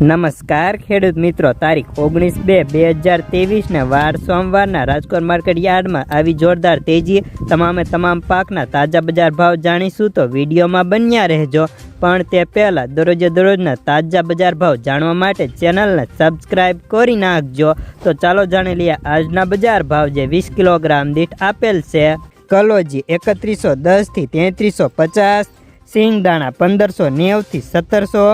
નમસ્કાર, ખેડૂત મિત્રો. તારીખ ઓગણીસ બે બે હજાર ત્રેવીસને વાર સોમવારના રાજકોટ માર્કેટ યાર્ડમાં આવી જોરદાર તેજી. તમામે તમામ પાકના તાજા બજાર ભાવ જાણીશું તો વિડીયોમાં બન્યા રહેજો. પણ તે પહેલાં દરરોજે દરરોજના તાજા બજાર ભાવ જાણવા માટે ચેનલને સબસ્ક્રાઇબ કરી નાખજો. તો ચાલો જાણી લઈએ આજના બજાર ભાવ જે વીસ કિલોગ્રામ દીઠ આપેલ છે. કલોજી એકત્રીસો દસથી તેત્રીસો પચાસ, સિંગદાણા પંદરસો નેવથી સત્તરસો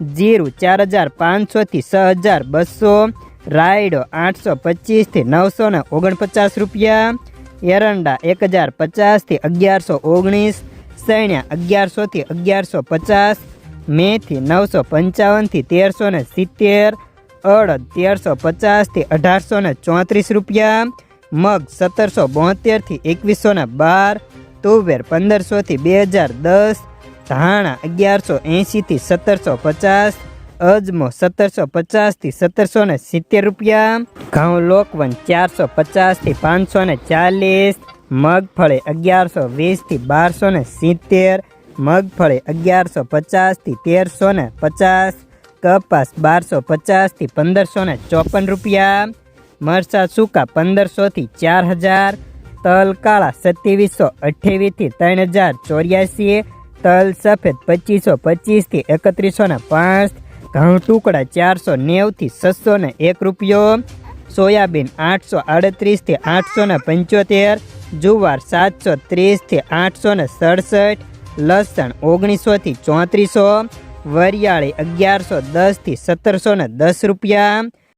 જીરું ચાર હજાર પાંચસોથી છ હજાર બસો, રાયડો આઠસો પચીસથી નવસો ને ઓગણપચાસ રૂપિયા, એરંડા એક હજાર પચાસથી અગિયારસો ઓગણીસ, સૈણ્યા અગિયારસોથી અગિયારસો પચાસ, મેથી નવસો પંચાવનથી તેરસો ને સિત્તેર, અડદ તેરસો પચાસથી અઢારસો ને ચોત્રીસ રૂપિયા, મગ સત્તરસો બોતેરથી એકવીસો ને બાર, તુવેર પંદરસોથી બે હજાર દસ ધાણા અગિયારસો એંશીથી સત્તરસો પચાસ, અજમો સત્તરસો પચાસથી સત્તરસો ને સિત્તેર રૂપિયા, ઘઉં લોકવન ચારસો પચાસથી પાંચસો ને ચાલીસ, મગફળી અગિયારસો વીસથી બારસો ને સિત્તેર, મગફળી અગિયારસો પચાસથી તેરસો ને પચાસ, કપાસ બારસો પચાસથી પંદરસો ને ચોપન રૂપિયા, મરચા સૂકા પંદરસોથી ચાર હજાર, તલ કાળા સત્યાવીસો અઠ્યાવીસથી ત્રણ હજાર ચોર્યાસી તલ સફેદ પચીસો પચીસથી એકત્રીસો ને પાંચ, ઘઉં ટુકડા ચારસો નેવથી છસો ને એક રૂપિયો, સોયાબીન આઠસો આડત્રીસથી આઠસો ને પંચોતેર, જુવાર સાતસો ત્રીસથી આઠસો ને સડસઠ, લસણ ઓગણીસોથી ચોત્રીસો, વરિયાળી અગિયારસો દસથી સત્તરસો ને દસ રૂપિયા